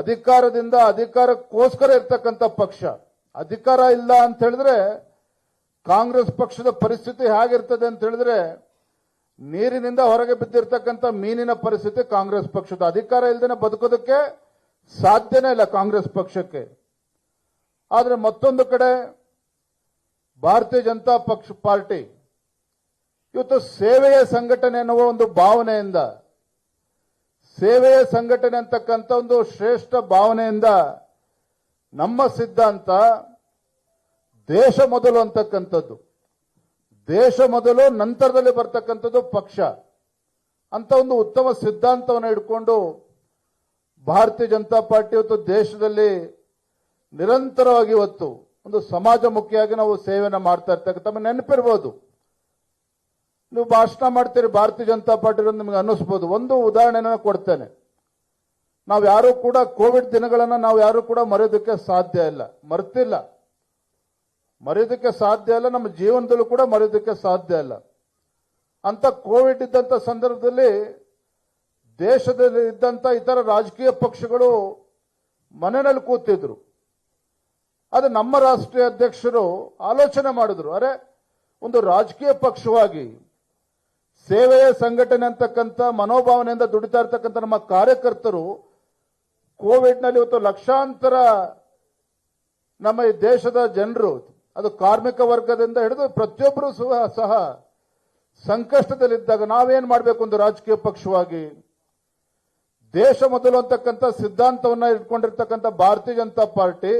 ಅಧಿಕಾರದಿಂದ ಅಧಿಕಾರಕ್ಕೋಸ್ಕರ ಇರ್ತಕ್ಕಂಥ ಪಕ್ಷ. ಅಧಿಕಾರ ಇಲ್ಲ ಅಂತ ಹೇಳಿದ್ರೆ ಕಾಂಗ್ರೆಸ್ ಪಕ್ಷದ ಪರಿಸ್ಥಿತಿ ಹೇಗಿರ್ತದೆ ಅಂತ ಹೇಳಿದ್ರೆ ನೀರಿನಿಂದ ಹೊರಗೆ ಬಿದ್ದಿರ್ತಕ್ಕಂಥ ಮೀನಿನ ಪರಿಸ್ಥಿತಿ ಕಾಂಗ್ರೆಸ್ ಪಕ್ಷದ ಅಧಿಕಾರ ಇಲ್ಲದೇನೆ ಬದುಕೋದಕ್ಕೆ ಸಾಧ್ಯನೇ ಇಲ್ಲ ಕಾಂಗ್ರೆಸ್ ಪಕ್ಷಕ್ಕೆ. ಆದರೆ ಮತ್ತೊಂದು ಕಡೆ ಭಾರತೀಯ ಜನತಾ ಪಕ್ಷ ಪಾರ್ಟಿ. ಇವತ್ತು ಸೇವೆಯ ಸಂಘಟನೆ ಎನ್ನುವ ಒಂದು ಭಾವನೆಯಿಂದ ಸೇವೆಯ ಸಂಘಟನೆ ಅಂತಕ್ಕಂಥ ಒಂದು ಶ್ರೇಷ್ಠ ಭಾವನೆಯಿಂದ ನಮ್ಮ ಸಿದ್ಧಾಂತ ದೇಶ ಮೊದಲು ಅಂತಕ್ಕಂಥದ್ದು. ದೇಶ ಮೊದಲು ನಂತರದಲ್ಲಿ ಬರ್ತಕ್ಕಂಥದ್ದು ಪಕ್ಷ ಅಂತ ಒಂದು ಉತ್ತಮ ಸಿದ್ಧಾಂತವನ್ನು ಇಟ್ಕೊಂಡು ಭಾರತೀಯ ಜನತಾ ಪಾರ್ಟಿ ಇವತ್ತು ದೇಶದಲ್ಲಿ ನಿರಂತರವಾಗಿ ಇವತ್ತು ಒಂದು ಸಮಾಜಮುಖಿಯಾಗಿ ನಾವು ಸೇವೆಯನ್ನು ಮಾಡ್ತಾ ಇರ್ತಕ್ಕಂಥ ನೆನಪಿರ್ಬೋದು. ನೀವು ಭಾಷಣ ಮಾಡ್ತೀರಿ, ಭಾರತೀಯ ಜನತಾ ಪಾರ್ಟಿ ನಿಮಗೆ ಅನ್ನಿಸ್ಬೋದು. ಒಂದು ಉದಾಹರಣೆನ ಕೊಡ್ತೇನೆ. ನಾವು ಯಾರು ಕೂಡ ಕೋವಿಡ್ ದಿನಗಳನ್ನು ನಾವು ಯಾರು ಕೂಡ ಮರೆಯೋದಕ್ಕೆ ಸಾಧ್ಯ ಇಲ್ಲ. ಮರ್ತಿಲ್ಲ. ಮರೆಯೋದಕ್ಕೆ ಸಾಧ್ಯ ಇಲ್ಲ, ನಮ್ಮ ಜೀವನದಲ್ಲೂ ಕೂಡ ಮರೆಯೋದಕ್ಕೆ ಸಾಧ್ಯ ಇಲ್ಲ. ಅಂತ ಕೋವಿಡ್ ಇದ್ದಂಥ ಸಂದರ್ಭದಲ್ಲಿ ದೇಶದಲ್ಲಿ ಇದ್ದಂಥ ಇತರ ರಾಜಕೀಯ ಪಕ್ಷಗಳು ಮನೆಯಲ್ಲಿ ಕೂತಿದ್ರು. ಅದು ನಮ್ಮ ರಾಷ್ಟ್ರೀಯ ಅಧ್ಯಕ್ಷರು ಆಲೋಚನೆ ಮಾಡಿದ್ರು. ಅರೆ, ಒಂದು ರಾಜಕೀಯ ಪಕ್ಷವಾಗಿ ಸೇವೆಯ ಸಂಘಟನೆ ಅಂತಕ್ಕಂಥ ಮನೋಭಾವನೆಯಿಂದ ದುಡಿತಾ ಇರ್ತಕ್ಕಂಥ ನಮ್ಮ ಕಾರ್ಯಕರ್ತರು, ಕೋವಿಡ್ನಲ್ಲಿ ಇವತ್ತು ಲಕ್ಷಾಂತರ ನಮ್ಮ ಈ ದೇಶದ ಜನರು, ಅದು ಕಾರ್ಮಿಕ ವರ್ಗದಿಂದ ಹಿಡಿದು ಪ್ರತಿಯೊಬ್ಬರು ಸಹ ಸಂಕಷ್ಟದಲ್ಲಿದ್ದಾಗ ನಾವೇನ್ ಮಾಡಬೇಕು ಒಂದು ರಾಜಕೀಯ ಪಕ್ಷವಾಗಿ? ದೇಶ ಮೊದಲು ಅಂತಕ್ಕಂಥ ಸಿದ್ಧಾಂತವನ್ನ ಇಟ್ಕೊಂಡಿರ್ತಕ್ಕಂಥ ಭಾರತೀಯ ಜನತಾ ಪಾರ್ಟಿ,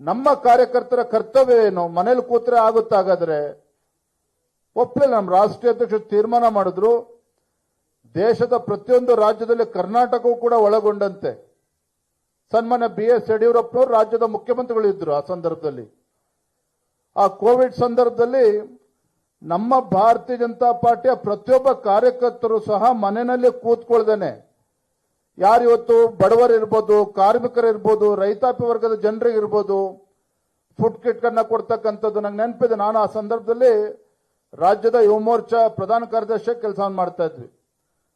ನಮ್ಮ ಕಾರ್ಯಕರ್ತರ ಕರ್ತವ್ಯ ಏನು? ಮನೇಲಿ ಕೂತ್ರೆ ಆಗುತ್ತಾಗಾದ್ರೆ ಒಪ್ಪಲಿಲ್ಲ ನಮ್ಮ ರಾಷ್ಟ್ರೀಯ ಅಧ್ಯಕ್ಷರು ತೀರ್ಮಾನ ಮಾಡಿದ್ರು. ದೇಶದ ಪ್ರತಿಯೊಂದು ರಾಜ್ಯದಲ್ಲಿ ಕರ್ನಾಟಕವೂ ಕೂಡ ಒಳಗೊಂಡಂತೆ. ಸನ್ಮಾನ್ಯ ಬಿ ಎಸ್ ಯಡಿಯೂರಪ್ಪನವರು ರಾಜ್ಯದ ಮುಖ್ಯಮಂತ್ರಿಗಳು ಇದ್ರು ಆ ಸಂದರ್ಭದಲ್ಲಿ. ಆ ಕೋವಿಡ್ ಸಂದರ್ಭದಲ್ಲಿ ನಮ್ಮ ಭಾರತೀಯ ಜನತಾ ಪಾರ್ಟಿಯ ಪ್ರತಿಯೊಬ್ಬ ಕಾರ್ಯಕರ್ತರು ಸಹ ಮನೆಯಲ್ಲಿ ಕೂತ್ಕೊಳ್ದೇನೆ. ಯಾರು ಇವತ್ತು ಬಡವರು ಇರ್ಬೋದು, ಕಾರ್ಮಿಕರು ಇರ್ಬೋದು, ರೈತಾಪಿ ವರ್ಗದ ಜನರಿಗೆ ಇರ್ಬೋದು ಫುಡ್ ಕಿಟ್ಗಳನ್ನ ಕೊಡ್ತಕ್ಕಂಥದ್ದು ನಂಗೆ ನೆನಪಿದೆ. ನಾನು ಆ ಸಂದರ್ಭದಲ್ಲಿ ರಾಜ್ಯದ ಯುವ ಮೋರ್ಚಾ ಪ್ರಧಾನ ಕಾರ್ಯದರ್ಶಿ ಕೆಲಸ ಮಾಡ್ತಾ ಇದ್ವಿ.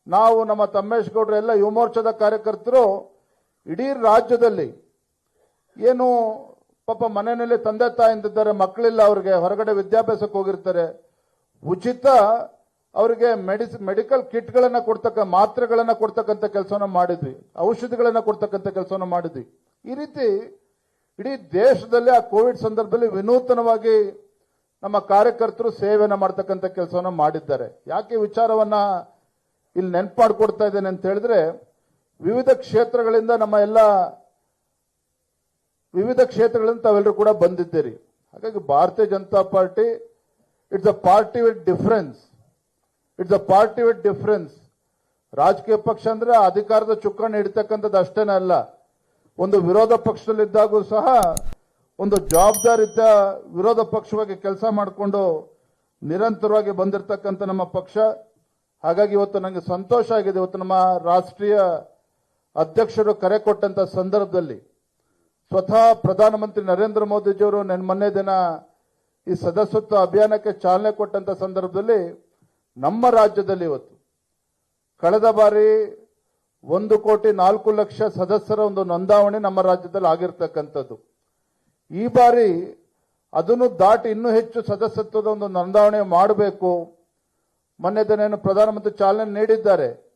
ನಾವು ನಮ್ಮ ತಮ್ಮೇಶ್ ಗೌಡ್ರ ಎಲ್ಲ ಯುವ ಮೋರ್ಚಾದ ಕಾರ್ಯಕರ್ತರು ಇಡೀ ರಾಜ್ಯದಲ್ಲಿ ಏನು ಪಾಪ ಮನೆಯಲ್ಲಿ ತಂದೆ ತಾಯಿಂದಿದ್ದಾರೆ ಮಕ್ಕಳಿಲ್ಲ, ಅವ್ರಿಗೆ ಹೊರಗಡೆ ವಿದ್ಯಾಭ್ಯಾಸಕ್ಕೆ ಹೋಗಿರ್ತಾರೆ. ಉಚಿತ ಅವರಿಗೆ ಮೆಡಿಸ್, ಮೆಡಿಕಲ್ ಕಿಟ್ಗಳನ್ನು ಕೊಡ್ತಕ್ಕ, ಮಾತ್ರೆಗಳನ್ನು ಕೊಡ್ತಕ್ಕಂಥ ಕೆಲಸವನ್ನು ಮಾಡಿದ್ವಿ. ಔಷಧಿಗಳನ್ನು ಕೊಡ್ತಕ್ಕಂಥ ಕೆಲಸವನ್ನು ಮಾಡಿದ್ವಿ. ಈ ರೀತಿ ಇಡೀ ದೇಶದಲ್ಲಿ ಆ ಕೋವಿಡ್ ಸಂದರ್ಭದಲ್ಲಿ ವಿನೂತನವಾಗಿ ನಮ್ಮ ಕಾರ್ಯಕರ್ತರು ಸೇವೆಯನ್ನು ಮಾಡ್ತಕ್ಕಂಥ ಕೆಲಸವನ್ನು ಮಾಡಿದ್ದಾರೆ. ಯಾಕೆ ವಿಚಾರವನ್ನ ಇಲ್ಲಿ ನೆನ್ಪು ಮಾಡಿಕೊಡ್ತಾ ಇದ್ದೇನೆ ಅಂತ ಹೇಳಿದ್ರೆ, ವಿವಿಧ ಕ್ಷೇತ್ರಗಳಿಂದ ನಮ್ಮ ಎಲ್ಲ ವಿವಿಧ ಕ್ಷೇತ್ರಗಳಿಂದ ತಾವೆಲ್ಲರೂ ಕೂಡ ಬಂದಿದ್ದೀರಿ. ಹಾಗಾಗಿ Bharatiya Janata Party, it's a party with difference. It's a party with difference. ರಾಜಕೀಯ ಪಕ್ಷ ಅಂದ್ರೆ ಅಧಿಕಾರದ ಚುಕ್ಕಾಣಿ ಹಿಡಿತಕ್ಕಂಥದ್ದು ಅಷ್ಟೇನೇ ಅಲ್ಲ. ಒಂದು ವಿರೋಧ ಪಕ್ಷದಲ್ಲಿದ್ದಾಗೂ ಸಹ ಒಂದು ಜವಾಬ್ದಾರಿತ ವಿರೋಧ ಪಕ್ಷವಾಗಿ ಕೆಲಸ ಮಾಡಿಕೊಂಡು ನಿರಂತರವಾಗಿ ಬಂದಿರತಕ್ಕಂಥ ನಮ್ಮ ಪಕ್ಷ, ಹಾಗಾಗಿ ಇವತ್ತು ನನಗೆ ಸಂತೋಷ ಆಗಿದೆ. ಇವತ್ತು ನಮ್ಮ ರಾಷ್ಟ್ರೀಯ ಅಧ್ಯಕ್ಷರು ಕರೆ ಕೊಟ್ಟಂತ ಸಂದರ್ಭದಲ್ಲಿ ಸ್ವತಃ ಪ್ರಧಾನಮಂತ್ರಿ ನರೇಂದ್ರ ಮೋದಿಜಿಯವರು ನನ್ನ ಮೊನ್ನೆ ದಿನ ಈ ಸದಸ್ಯತ್ವ ಅಭಿಯಾನಕ್ಕೆ ಚಾಲನೆ ಕೊಟ್ಟಂತ ಸಂದರ್ಭದಲ್ಲಿ ನಮ್ಮ ರಾಜ್ಯದಲ್ಲಿ ಇವತ್ತು ಕಳೆದ ಬಾರಿ ಒಂದು ಕೋಟಿ ನಾಲ್ಕು ಲಕ್ಷ ಸದಸ್ಯರ ಒಂದು ನೋಂದಾವಣೆ ನಮ್ಮ ರಾಜ್ಯದಲ್ಲಿ ಆಗಿರ್ತಕ್ಕಂಥದ್ದು. ಈ ಬಾರಿ ಅದನ್ನು ದಾಟಿ ಇನ್ನೂ ಹೆಚ್ಚು ಸದಸ್ಯತ್ವದ ಒಂದು ನೋಂದಾವಣೆ ಮಾಡಬೇಕು. ಮೊನ್ನೆ ದಿನ ಪ್ರಧಾನಮಂತ್ರಿ ಚಾಲನೆ ನೀಡಿದ್ದಾರೆ.